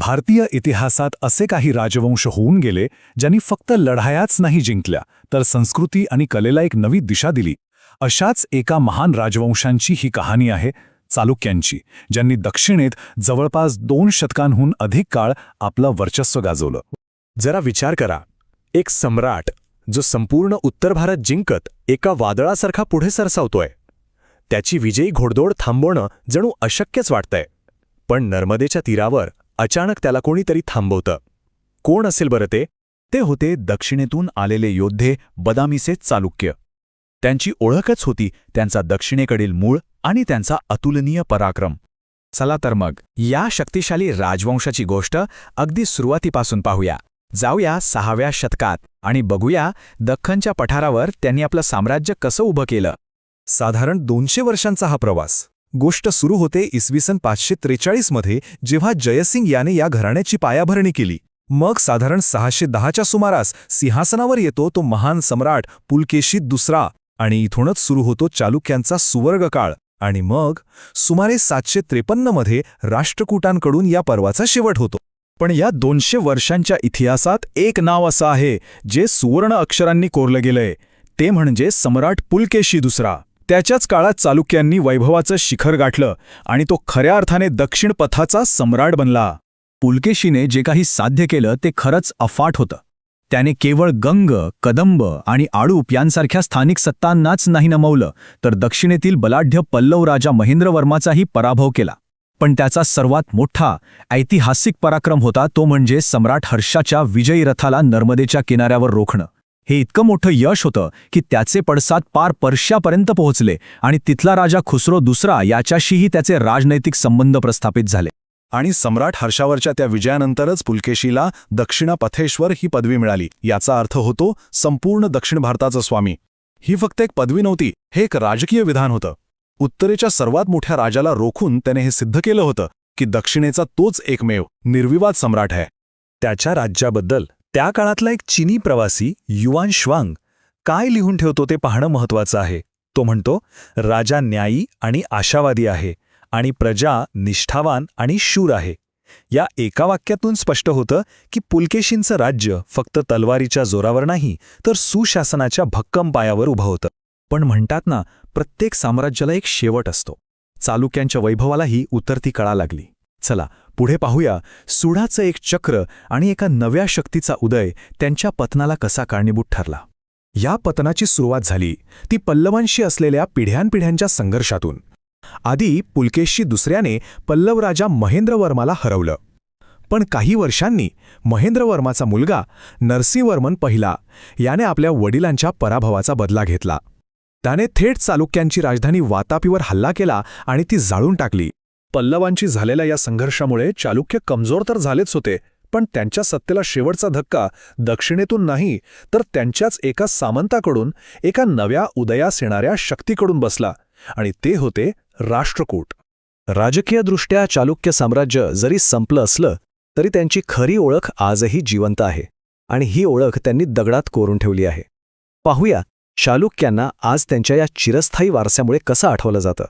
भारतीय इतिहासात असे काही राजवंश होऊन गेले ज्यांनी फक्त लढायाच नाही जिंकल्या तर संस्कृती आणि कलेला एक नवी दिशा दिली. अशाच एका महान राजवंशांची ही कहाणी आहे चालुक्यांची ज्यांनी दक्षिणेत जवळपास दोन शतकांहून अधिक काळ आपलं वर्चस्व गाजवलं. जरा विचार करा. एक सम्राट जो संपूर्ण उत्तर भारत जिंकत एका वादळासारखा पुढे सरसावतोय. त्याची विजयी घोडदोड थांबवणं जणू अशक्यच वाटतंय. पण नर्मदेच्या तीरावर अचानक त्याला कोणीतरी थांबवतं. कोण असेल बरं ते? ते होते दक्षिणेतून आलेले योद्धे बदामीचे चालुक्य. त्यांची ओळखच होती त्यांचा दक्षिणेकडील मूळ आणि त्यांचा अतुलनीय पराक्रम. चला तर मग या शक्तिशाली राजवंशाची गोष्ट अगदी सुरुवातीपासून पाहूया. जाऊया सहाव्या शतकात आणि बघूया दख्खनच्या पठारावर त्यांनी आपलं साम्राज्य कसं उभं केलं. साधारण दोनशे वर्षांचा हा प्रवास. गोष्ट सुरू होते इसवी सन पाचशे त्रेचाळीसमध्ये जेव्हा जयसिंग याने या घराण्याची पायाभरणी केली. मग साधारण सहाशे दहाच्या सुमारास सिंहासनावर येतो तो महान सम्राट पुलकेशी दुसरा आणि इथूनच सुरू होतो चालुक्यांचा सुवर्ग काळ. आणि मग सुमारे सातशे त्रेपन्नमध्ये राष्ट्रकूटांकडून या पर्वाचा शेवट होतो. पण या दोनशे वर्षांच्या इतिहासात एक नाव असं आहे जे सुवर्ण अक्षरांनी कोरलं गेलंय. ते म्हणजे सम्राट पुलकेशी दुसरा. त्याच्याच काळात चालुक्यांनी वैभवाचं शिखर गाठलं आणि तो खऱ्या अर्थाने दक्षिण पथाचा सम्राट बनला. पुलकेशीने जे काही साध्य केलं ते खरंच अफाट होतं. त्याने केवळ गंग कदंब आणि आळूप यांसारख्या स्थानिक सत्तांनाच नाही नमवलं तर दक्षिणेतील बलाढ्य पल्लव राजा महेंद्रवर्माचाही पराभव केला. पण त्याचा सर्वात मोठा ऐतिहासिक पराक्रम होता तो म्हणजे सम्राट हर्षाच्या विजयी रथाला नर्मदेच्या किनाऱ्यावर रोखणं. हे इतकं मोठं यश होतं की त्याचे पडसाद पार पर्श्यापर्यंत पोहोचले आणि तिथला राजा खुसरो दुसरा याच्याशीही त्याचे राजनैतिक संबंध प्रस्थापित झाले. आणि सम्राट हर्षावरच्या त्या विजयानंतरच पुलकेशीला दक्षिणापथेश्वर ही पदवी मिळाली. याचा अर्थ होतो संपूर्ण दक्षिण भारताचं स्वामी. ही फक्त एक पदवी नव्हती हे एक राजकीय विधान होतं. उत्तरेच्या सर्वात मोठ्या राजाला रोखून त्याने हे सिद्ध केलं होतं की दक्षिणेचा तोच एकमेव निर्विवाद सम्राट आहे. त्याच्या राज्याबद्दल त्या काळातला एक चिनी प्रवासी युवान श्वांग काय लिहून ठेवतो ते पाहणं महत्वाचं आहे. तो म्हणतो राजा न्यायी आणि आशावादी आहे आणि प्रजा निष्ठावान आणि शूर आहे. या एका वाक्यातून स्पष्ट होतं की पुलकेशींचं राज्य फक्त तलवारीच्या जोरावर नाही तर सुशासनाच्या भक्कम पायावर उभं होतं. पण म्हणतात ना प्रत्येक साम्राज्याला एक शेवट असतो. चालुक्यांच्या वैभवालाही उतरती कळा लागली. चला पुढे पाहूया सुडाचं एक चक्र आणि एका नव्या शक्तीचा उदय त्यांच्या पतनाला कसा कारणीभूत ठरला. या पतनाची सुरुवात झाली ती पल्लवांशी असलेल्या पिढ्यानपिढ्यांच्या संघर्षातून. आधी पुलकेशी दुसऱ्याने पल्लव राजा महेंद्रवर्माला हरवलं. पण काही वर्षांनी महेंद्रवर्माचा मुलगा नरसिंहवर्मन पहिला याने आपल्या वडिलांच्या पराभवाचा बदला घेतला. त्याने थेट चालुक्यांची राजधानी वातापीवर हल्ला केला आणि ती जाळून टाकली. पल्लवांची झालेल्या या संघर्षामुळे चालुक्य कमजोर तर झालेच होते पण त्यांच्या सत्तेला शेवटचा धक्का दक्षिणेतून नाही तर त्यांच्याच एका सामंताकडून एका नव्या उदयास येणाऱ्या शक्तीकडून बसला आणि ते होते राष्ट्रकूट. राजकीयदृष्ट्या चालुक्य साम्राज्य जरी संपलं असलं तरी त्यांची खरी ओळख आजही जिवंत आहे आणि ही ओळख त्यांनी दगडात कोरून ठेवली आहे. पाहूया चालुक्यांना आज त्यांच्या या चिरस्थायी वारसामुळे कसं आठवलं जातं.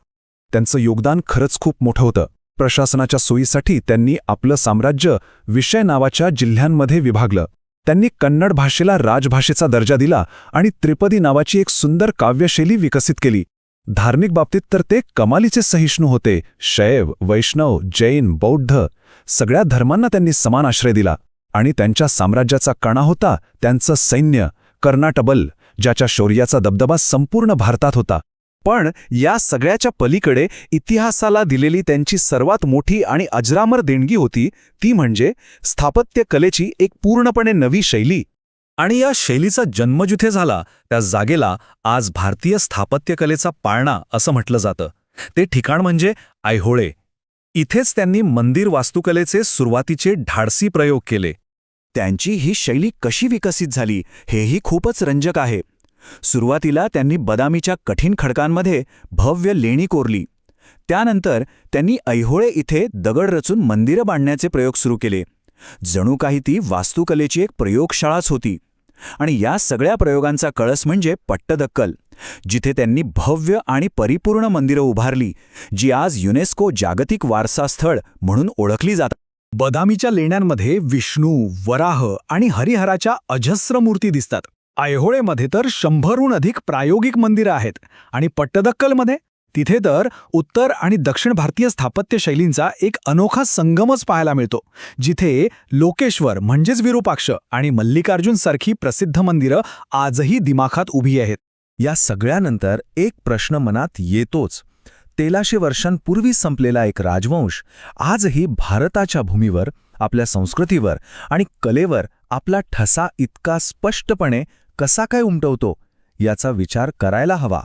त्यांचं योगदान खरंच खूप मोठं होतं. प्रशासनाच्या सोयीसाठी त्यांनी आपलं साम्राज्य विषय नावाच्या जिल्ह्यांमध्ये विभागलं. त्यांनी कन्नड भाषेला राजभाषेचा दर्जा दिला आणि त्रिपदी नावाची एक सुंदर काव्यशैली विकसित केली. धार्मिक बाबतीत तर ते कमालीचे सहिष्णू होते. शैव वैष्णव जैन बौद्ध सगळ्या धर्मांना त्यांनी समान आश्रय दिला. आणि त्यांच्या साम्राज्याचा कणा होता त्यांचं सैन्य कर्नाटबल ज्याच्या शौर्याचा दबदबा संपूर्ण भारतात होता. पण या सगळ्याच्या पलीकडे इतिहासाला दिलेली त्यांची सर्वात मोठी आणि अजरामर देणगी होती ती म्हणजे स्थापत्य कलेची एक पूर्णपणे नवी शैली. आणि या शैलीचा जन्म जिथे झाला त्या जागेला आज भारतीय स्थापत्यकलेचा पाळणा असं म्हटलं जातं. ते ठिकाण म्हणजे ऐहोळे. इथेच त्यांनी मंदिर वास्तुकलेचे सुरुवातीचे ढाडसी प्रयोग केले. त्यांची ही शैली कशी विकसित झाली हेही खूपच रंजक आहे. सुरुवातीला त्यांनी बदामीच्या कठीण खडकांमध्ये भव्य लेणी कोरली. त्यानंतर त्यांनी ऐहोळे इथे दगड रचून मंदिरं बांधण्याचे प्रयोग सुरू केले. जणू काही ती वास्तुकलेची एक प्रयोगशाळाच होती. आणि या सगळ्या प्रयोगांचा कळस म्हणजे पट्टदक्कल जिथे त्यांनी भव्य आणि परिपूर्ण मंदिरं उभारली जी आज युनेस्को जागतिक वारसा स्थळ म्हणून ओळखली जातात. बदामीच्या लेण्यांमध्ये विष्णू वराह आणि हरिहराच्या अजस्र मूर्ती दिसतात. ऐहोळेमध्ये तर शंभरहून अधिक प्रायोगिक मंदिरं आहेत. आणि पट्टदक्कलमध्ये? तिथे तर उत्तर आणि दक्षिण भारतीय स्थापत्य शैलींचा एक अनोखा संगमच पाहायला मिळतो. जिथे लोकेश्वर म्हणजेच विरूपाक्ष आणि मल्लिकार्जुन सारखी प्रसिद्ध मंदिरं आजही दिमाखात उभी आहेत. या सगळ्यानंतर एक प्रश्न मनात येतोच. तेलाशे वर्षांपूर्वी संपलेला एक राजवंश आजही भारताच्या भूमीवर आपल्या संस्कृतीवर आणि कलेवर आपला ठसा इतका स्पष्टपणे कसा काय उमटवतो याचा विचार करायला हवा.